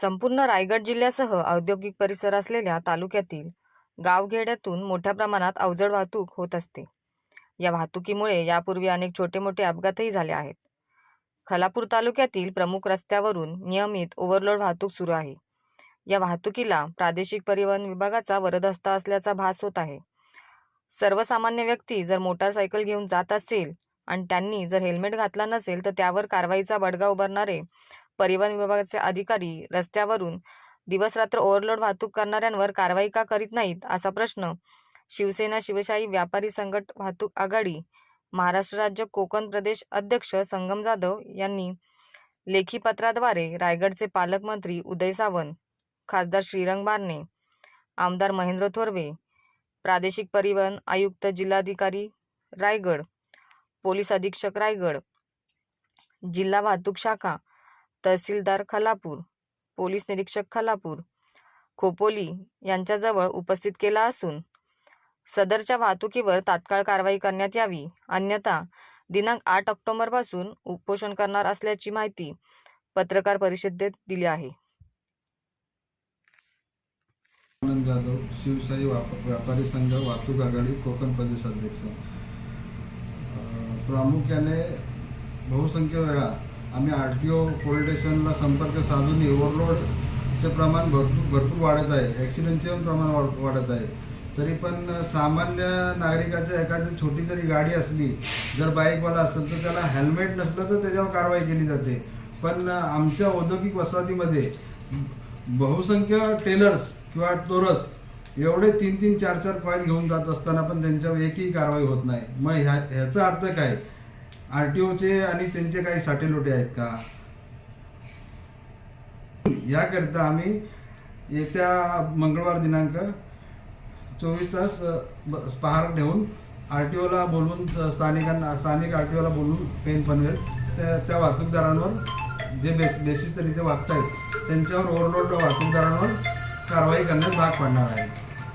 संपूर्ण रायगड जिल्ह्यासह औद्योगिक परिसर असलेल्या तालुक्यातील गावखेड्यातून मोठ्या प्रमाणात अवजड वाहतूक होत असते. या वाहतुकीमुळे यापूर्वी अनेक छोटे मोठे अपघातही झाले आहेत. खलापूर तालुक्यातील प्रमुख रस्त्यावरून नियमित ओव्हरलोड वाहतूक सुरू आहे. या वाहतुकीला प्रादेशिक परिवहन विभागाचा वरदहस्ता असल्याचा भास होत आहे. सर्वसामान्य व्यक्ती जर मोटारसायकल घेऊन जात असेल आणि त्यांनी जर हेल्मेट घातला नसेल तर त्यावर कारवाईचा बडगा उभारणारे परिवहन विभागाचे अधिकारी रस्त्यावरून दिवसरात्र ओव्हरलोड वाहतूक करणाऱ्यांवर कारवाई का करीत नाहीत असा प्रश्न शिवसेना शिवशाही व्यापारी संघट वाहतूक आघाडी महाराष्ट्र राज्य कोकण प्रदेश अध्यक्ष संगम जाधव यांनी लेखी पत्राद्वारे रायगडचे पालकमंत्री उदय सावंत खासदार श्रीरंग बारणे आमदार महेंद्र थोरवे प्रादेशिक परिवहन आयुक्त जिल्हाधिकारी रायगड पोलीस अधीक्षक रायगड जिल्हा वाहतूक शाखा तहसीलदार खलापूर पोलीस निरीक्षक खलापूर खोपोली यांच्याजवळ उपस्थित केला असून सदरच्या वाहतुकीवर तात्काळ कारवाई करण्यात यावी. अन्यथा दिनांक आठ ऑक्टोबरपासून उपोषण करणार असल्याची माहिती पत्रकार परिषदेत दिली आहे. आनंद जाधव शिवशाही व्यापारी संघ वाहतूक आघाडी कोकण प्रदेश अध्यक्ष. प्रामुख्याने बहुसंख्य वेळा आम्ही आर टी ओ पोलीस स्टेशनला संपर्क साधून ओव्हरलोडचे प्रमाण भरपूर भरपूर वाढत आहे. ॲक्सिडेंटचे पण प्रमाण वाढ- वाढत आहे. तरी पण सामान्य नागरिकाच्या एखादी छोटी जरी गाडी असली जर बाईकवाला असेल तर त्याला हेल्मेट नसलं तर त्याच्यावर कारवाई केली जाते. पण आमच्या औद्योगिक वसाहतीमध्ये बहुसंख्य टेलर्स किंवा टोरस एवढे तीन तीन चार चार फाईल घेऊन जात असताना पण त्यांच्यावर एकही कारवाई होत नाही. मग ह्या ह्याचा अर्थ काय? आरटीओचे आणि त्यांचे काही साठेलोटे आहेत का? याकरिता आम्ही येत्या मंगळवार दिनांक चोवीस तास पहार ठेवून आर टी ओला बोलवून स्थानिकांना स्थानिक आर टी ओला बोलवून पेन पनवेल त्या त्या वाहतूकदारांवर जे बेस बेशिस्तरित्या वागत आहेत त्यांच्यावर ओव्हरलोड वाहतूकदारांवर कारवाई करण्यास भाग पडणार आहे.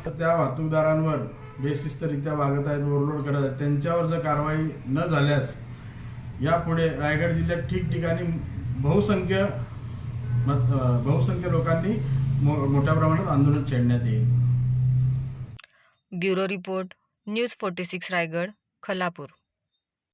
तर त्या वाहतूकदारांवर बेशिस्तरित्या वागत आहेत ओव्हरलोड करत आहेत. त्यांच्यावर जर कारवाई न झाल्यास यापुढे रायगड जिल्ह्यात ठिकठिकाणी बहुसंख्य बहुसंख्य लोकांनी मो मोठ्या प्रमाणात आंदोलन छेडण्यात येईल. Bureau report news forty six Raigad Khalapur